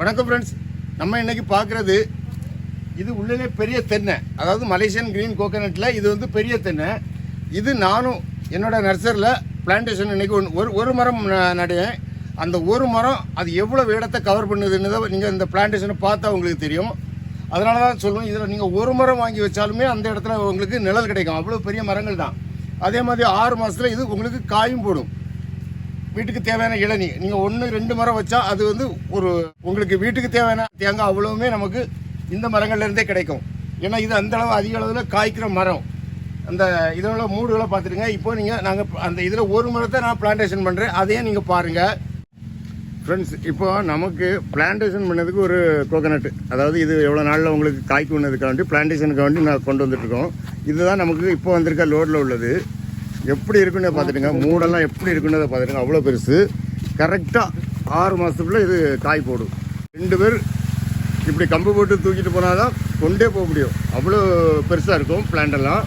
வணக்கம் ஃப்ரெண்ட்ஸ் நம்ம இன்னைக்கு பார்க்குறது இது உள்ளே பெரிய தென்னை. அதாவது மலேசியன் க்ரீன் கோகோனட்டில் இது வந்து பெரிய தென்னை. இது நானும் என்னோட நர்சரியில் பிளான்டேஷன் இன்றைக்கி ஒன்று ஒரு ஒரு மரம் நடையேன் நடுவேன் அந்த ஒரு மரம் அது எவ்வளோ இடத்தை கவர் பண்ணுதுன்னு தான் நீங்கள் இந்த பிளான்டேஷனை பார்த்தா உங்களுக்கு தெரியும். அதனால தான் சொல்லுவோம் இதில் நீங்கள் ஒரு மரம் வாங்கி வச்சாலுமே அந்த இடத்துல உங்களுக்கு நிழல் கிடைக்கும். அவ்வளோ பெரிய மரங்கள் தான். அதே மாதிரி ஆறு மாதத்தில் இது உங்களுக்கு காயும் போடும். வீட்டுக்கு தேவையான இளநீ. நீங்கள் ஒன்று ரெண்டு மரம் வச்சா அது வந்து ஒரு உங்களுக்கு வீட்டுக்கு தேவையான தேங்காய் அவ்வளவுமே நமக்கு இந்த மரங்கள்லேருந்தே கிடைக்கும். ஏன்னா இது அந்த அளவு அதிக அளவில் காய்க்கிற மரம். அந்த இதோட மூடுகளை பார்த்துருங்க. இப்போ நீங்கள் நாங்கள் அந்த இதில் ஒரு மரத்தை நான் பிளான்டேஷன் பண்ணுறேன் அதையும் நீங்கள் பாருங்கள் ஃப்ரெண்ட்ஸ் இப்போ நமக்கு பிளான்டேஷன் பண்ணதுக்கு ஒரு கோகனட் அதாவது இது எவ்வளோ நாளில் உங்களுக்கு காய்க்குனதுக்காண்டி பிளான்டேஷனுக்கு வேண்டி நான் கொண்டு வந்துட்டுருக்கோம். இதுதான் நமக்கு இப்போ வந்திருக்க லோடில் உள்ளது. எப்படி இருக்குன்னு பார்த்துட்டுங்க. மூடெல்லாம் எப்படி இருக்குன்னு பார்த்துட்டுங்க. அவ்வளோ பெருசு. கரெக்டாக ஆறு மாதத்துக்குள்ளே இது காய் போடும். ரெண்டு பேர் இப்படி கம்பு போட்டு தூக்கிட்டு போனால் தான் கொண்டே போக முடியும். அவ்வளோ பெருசாக இருக்கும் பிளான்டெல்லாம்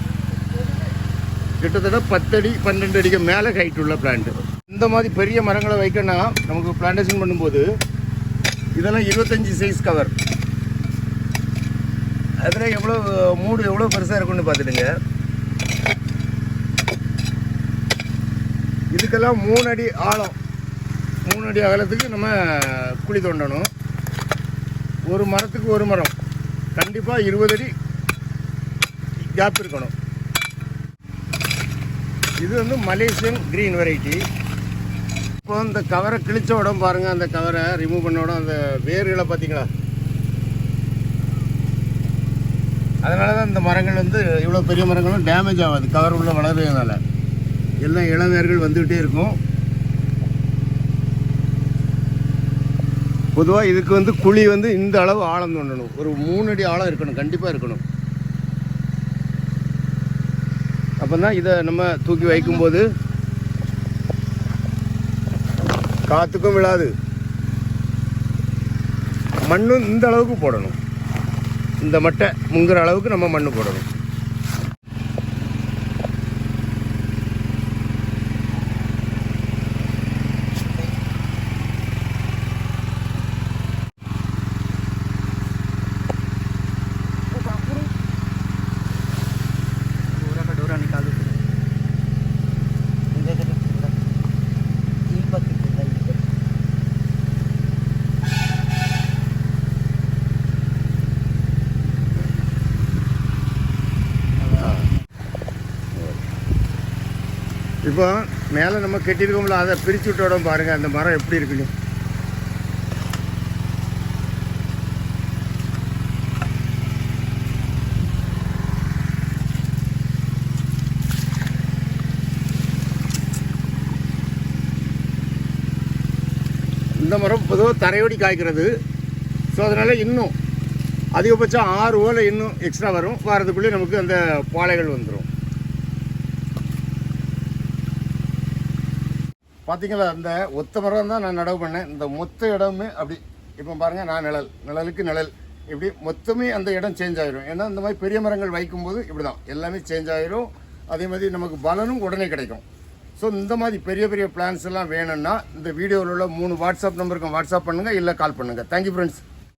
கிட்டத்தட்ட பத்தடி பன்னெண்டு அடிக்கு மேலே ஹைட் உள்ள பிளான்ட் இந்த மாதிரி பெரிய மரங்களை வைக்கணும்னா நமக்கு பிளான்டேஷன் பண்ணும்போது இதெல்லாம் இருபத்தஞ்சி சைஸ் கவர் அதில் எவ்வளோ மூடு எவ்வளோ பெருசாக இருக்கும்னு பார்த்துடுங்க இதுக்கெல்லாம் மூணு அடி ஆழம். மூணு அடி அகலத்துக்கு நம்ம குழி தோண்டணும். ஒரு மரத்துக்கு ஒரு மரம். கண்டிப்பாக இருபது அடி கேப் இருக்கணும். இது வந்து மலேசியன் கிரீன் வெரைட்டி இப்போ இந்த கவரை கிழிச்ச உடம்பு பாருங்கள் அந்த கவரை ரிமூவ் பண்ண உடம்பு அந்த வேர்களை பார்த்தீங்களா? அதனால தான் இந்த மரங்கள் வந்து இவ்வளோ பெரிய மரங்களும் டேமேஜ் ஆகாது. கவர் உள்ள வளர்றதுனால. எல்லாம் இளவேர்கள் வந்துகிட்டே இருக்கும். பொதுவாக இதுக்கு வந்து குழி வந்து இந்த அளவு ஆழம் தோண்டணும் ஒரு மூணு அடி ஆழம் இருக்கணும் கண்டிப்பாக இருக்கணும். அப்போ தான் இதை நம்ம தூக்கி வைக்கும்போது காற்றுக்கும் விழாது. மண்ணும் இந்த அளவுக்கு போடணும். இந்த மட்டை முங்குற அளவுக்கு நம்ம மண்ணு போடணும். இப்போ மேலே நம்ம கட்டியிருக்கோம்ல அதை பிரித்து விட்டோட பாருங்கள் அந்த மரம் எப்படி இருக்குன்னு. இந்த மரம் பொதுவாக தரையோடி காய்க்கிறது. ஸோ அதனால் இன்னும் அதிகபட்சம் ஆறு ஓலை இன்னும் எக்ஸ்ட்ரா வரும். வரதுக்குள்ளே நமக்கு அந்த பாலைகள் வந்துடும் பார்த்தீங்களா அந்த ஒத்த மரம் தான் நான் நடவு பண்ணேன். இந்த மொத்த இடமே அப்படி இப்போ பாருங்கள் நான் நிழல் நிழலுக்கு நிழல். இப்படி மொத்தமே அந்த இடம் சேஞ்ச் ஆயிரும். ஏன்னா இந்த மாதிரி பெரிய மரங்கள் வைக்கும்போது இப்படி தான் எல்லாமே சேஞ்ச் ஆயிரும். அதே மாதிரி நமக்கு பலனும் உடனே கிடைக்கும். ஸோ இந்த மாதிரி பெரிய பெரிய பிளான்ஸ் எல்லாம் வேணும்னா இந்த வீடியோவில் உள்ள மூணு வாட்ஸ்அப் நம்பருக்கு வாட்ஸ்அப் பண்ணுங்கள் இல்லை கால் பண்ணுங்கள் தேங்க்யூ ஃப்ரெண்ட்ஸ்